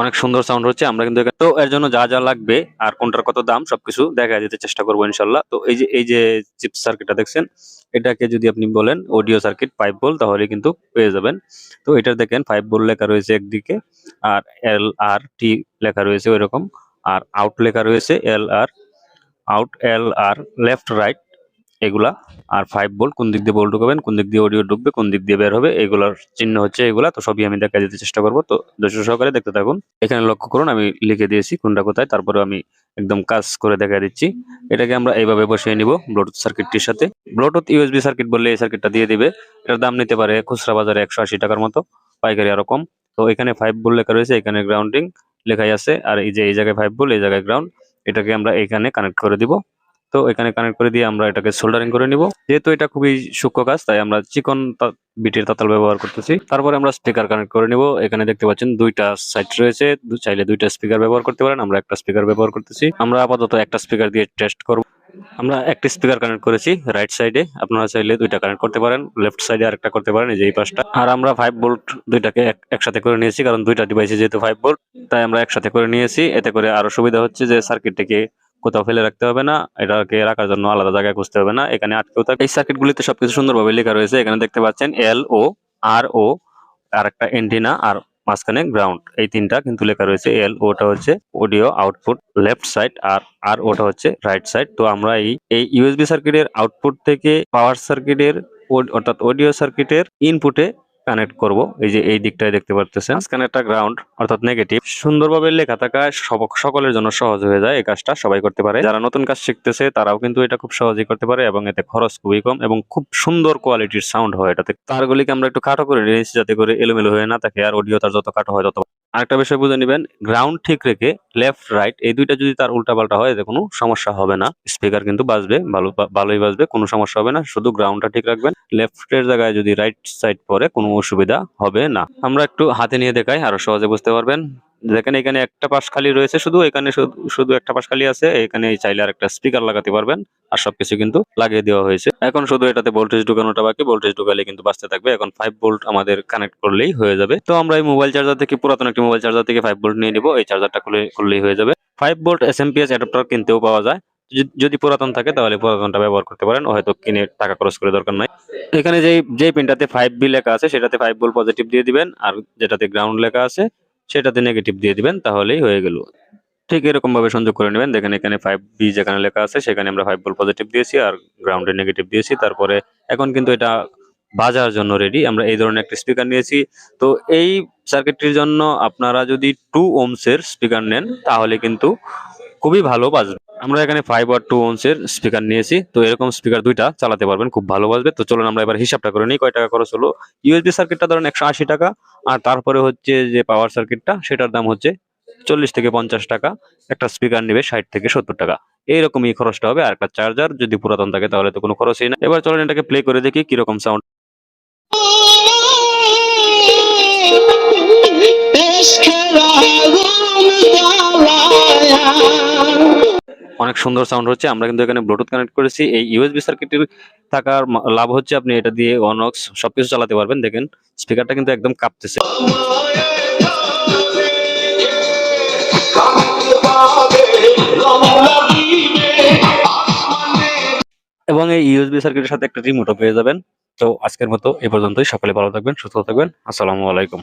অনেক সুন্দর সাউন্ড হচ্ছে, আমরা কিন্তু তো এর জন্য যা যা লাগবে আর কোনটার কত দাম সবকিছু দেখা যেতে চেষ্টা করব ইনশাল্লাহ। তো এই যে এই যে চিপ সার্কিটটা দেখছেন, এটাকে যদি আপনি বলেন অডিও সার্কিট ফাইভ বল তাহলে কিন্তু পেয়ে যাবেন। তো এটা দেখেন ফাইভ বল লেখা রয়েছে একদিকে আর এল আর টি লেখা রয়েছে ওইরকম, আর আউট লেখা রয়েছে L R out L R left right এগুলা। আর ফাইভ বোল্ট কোন দিক দিয়ে বোল্ট ঢুকাবেন, কোন দিক দিয়ে অডিও ঢুকবে, কোন দিক দিয়ে বের হবে, এগুলার চিহ্ন হচ্ছে এগুলা। তো সবই আমি দেখা দিতে চেষ্টা করব। তো দর্শক সহকারে দেখতে থাকুন। এখানে লক্ষ্য করুন, আমি লিখে দিয়েছি কোনটা কোথায়, তারপরে আমি একদম কাজ করে দেখা দিচ্ছি। এটাকে আমরা এইভাবে বসিয়ে নিব ব্লুটুথ সার্কিটটির সাথে। ব্লুটুথ ইউএসবি সার্কিট বললে এই সার্কিটটা দিয়ে দিবে। এটার দাম নিতে পারে খুচরা বাজারে একশো আশি টাকার মতো, পাইকারি আরও কম। তো এখানে ফাইভ বোল লেখা রয়েছে, এখানে গ্রাউন্ডিং লেখাই আছে। আর এই যে, এই জায়গায় ফাইভ বোল এই জায়গায় গ্রাউন্ড এটাকে আমরা এখানে কানেক্ট করে দিব। তো এখানে কানেক্ট করে দিয়ে আমরা এটাকে সোল্ডারিং করে নিব। যেহেতু এটা খুবই সূক্ষ্ম কাজ, তাই আমরা চিকন বিটের তাতাল ব্যবহার করতেছি। তারপরে আমরা স্পিকার কানেক্ট করে নিব। এখানে দেখতে পাচ্ছেন দুইটা সাইড রয়েছে। চাইলে দুইটা স্পিকার ব্যবহার করতে পারেন, আমরা একটা স্পিকার ব্যবহার করতেছি। আমরা আপাতত একটা স্পিকার দিয়ে টেস্ট করব। আমরা একটা স্পিকার কানেক্ট করেছি রাইট সাইডে আপনারা চাইলে দুইটা কানেক্ট করতে পারেন লেফট সাইডে আরেকটা করতে পারেন, এই যে এই পাশটা। আর আমরা ফাইভ বোল্ট দুইটাকে এক- একসাথে করে নিয়েছি, কারণ দুইটা ডিভাইসে যেহেতু ফাইভ ভোল্ট তাই আমরা একসাথে করে নিয়েছি। এতে করে আরও সুবিধা হচ্ছে যে সার্কিটটাকে কোথাও ফেলে রাখতে হবে না, এটাকে রাখার জন্য আলাদা জায়গায় খুঁজতে হবে না, এখানে আটকেও থাকে। এই সার্কিট গুলিতে সবকিছু সুন্দরভাবে লেখা রয়েছে, এখানে দেখতে পাচ্ছেন এল ও আর ও আর একটা এন্টিনা আর মাঝখানে গ্রাউন্ড এই তিনটা কিন্তু লেখা রয়েছে এল ওটা হচ্ছে অডিও আউটপুট লেফট সাইড আর আর ওটা হচ্ছে রাইট সাইড তো আমরা এই এই ইউএসবি সার্কিটের আউটপুট থেকে পাওয়ার সার্কিটের অর্থাৎ অডিও সার্কিটের ইনপুটে কানেক্ট করব। এই যে এই দিকটায় দেখতে পারতেছেন। মাঝখানে একটা গ্রাউন্ড অর্থাৎ নেগেটিভ সুন্দরভাবে লেখা থাকা সকলের জন্য সহজ হয়ে যায়। এই কাজটা সবাই করতে পারে। যারা নতুন কাজ শিখতেছে, তারাও কিন্তু এটা খুব সহজেই করতে পারে এবং এতে খরচ খুবই কম এবং খুব সুন্দর কোয়ালিটির সাউন্ড হয় এটাতে। তারগুলিকে আমরা একটু কাটো করে নিয়েছি যাতে করে এলোমেলো হয়ে না থাকে, আর অডিও তার যত কাটো হয় তত আরেকটা বিষয় বুঝে নেবেন গ্রাউন্ড ঠিক রেখে লেফট রাইট এই দুইটা যদি তার উল্টাপাল্টা হয়, এতে কোনো সমস্যা হবে না। স্পিকার কিন্তু বাজবে, ভালো ভালোই বাজবে, কোনো সমস্যা হবে না। শুধু গ্রাউন্ডটা ঠিক রাখবেন লেফটের জায়গায় যদি রাইট সাইড পরে কোনো অসুবিধা হবে না। আমরা একটু হাতে নিয়ে দেখাই, আরও সহজে বুঝতে পারবেন। দেখেন এখানে একটা পাশ খালি রয়েছে শুধু, এখানে শুধু- একটা পাশ খালি আছে, এখানে চাইলে আর একটা স্পিকার লাগাতে পারবেন, আর সবকিছু কিন্তু লাগিয়ে দেওয়া হয়েছে। এখন শুধু এটাতে ভোল্টেজ ঢুকানোটা বাকি ভোল্টেজ ঢুকালে কিন্তু বাঁচতে থাকবে, এখন ফাইভ ভোল্ট আমাদের কানেক্ট করলেই হয়ে যাবে। তো আমরা এই মোবাইল চার্জার থেকে, পুরাতন একটি মোবাইল চার্জার থেকে ফাইভ ভোল্ট নিয়ে নিব, এই চার্জারটা খুলে করলেই হয়ে যাবে। Five volt S M P S adapter কিনতেও পাওয়া যায়। যদি- পুরাতন থাকে তাহলে পুরাতনটা ব্যবহার করতে পারেন, হয়তো কিনে টাকা খরচ করে দরকার নাই। এখানে যেই যে পিনটাতে ফাইভ বি লেখা আছে, সেটাতে ফাইভ ভোল্ট পজিটিভ দিয়ে দিবেন, আর যেটাতে গ্রাউন্ড লেখা আছে সেটাতে নেগেটিভ দিয়ে দিবেন, তাহলেই হয়ে গেল। ঠিক এরকম ভাবে সংযোগ করে নেবেন। দেখেন এখানে ফাইভ বি যেখানে লেখা আছে, সেখানে আমরা ফাইভ বল পজিটিভ দিয়েছি আর গ্রাউন্ডে নেগেটিভ দিয়েছি। তারপরে এখন কিন্তু এটা বাজার জন্য রেডি আমরা এই ধরনের একটা স্পিকার নিয়েছি। তো এই সার্কিটটির জন্য আপনারা যদি টু ওমস এর স্পিকার নেন, তাহলে কিন্তু খুবই ভালো বাজবে। আমরা এখানে ফাইভ আর টু ওমস এর স্পিকার নিয়েছি। তো এরকম স্পিকার দুইটা চালাতে পারবেন, খুব ভালো বাজবে। তো চলুন আমরা এবার হিসাবটা করে নিই, কয় টাকা খরচ হলো? ইউএসবি সার্কিটটা ধরেন একশো আশি টাকা, আর তারপরে হচ্ছে যে পাওয়ার সার্কিটটা সেটার দাম হচ্ছে চল্লিশ থেকে পঞ্চাশ টাকা। একটা স্পিকার নেবে ষাট থেকে সত্তর টাকা। এইরকমই খরচটা হবে। আর একটা চার্জার যদি পুরাতন থাকে, তাহলে তো কোনো খরচই না। এবার চলেন এটাকে প্লে করে দেখি কীরকম সাউন্ড অনেক সুন্দর সাউন্ড হচ্ছে। আমরা কিন্তু এখানে ব্লুটুথ কানেক্ট করেছি। এই ইউএসবি সার্কিটের থাকার লাভ হচ্ছে আপনি এটা দিয়ে অনক্স সবকিছু চালাতে পারবেন। দেখেন স্পিকারটা কিন্তু একদম কাঁপতেছে। এবং এই ইউএসবি সার্কিটের সাথে একটা রিমোটও পেয়ে যাবেন। তো আজকের মতো এই পর্যন্তই। সকলে ভালো থাকবেন, সুস্থ থাকবেন। আসসালামু আলাইকুম।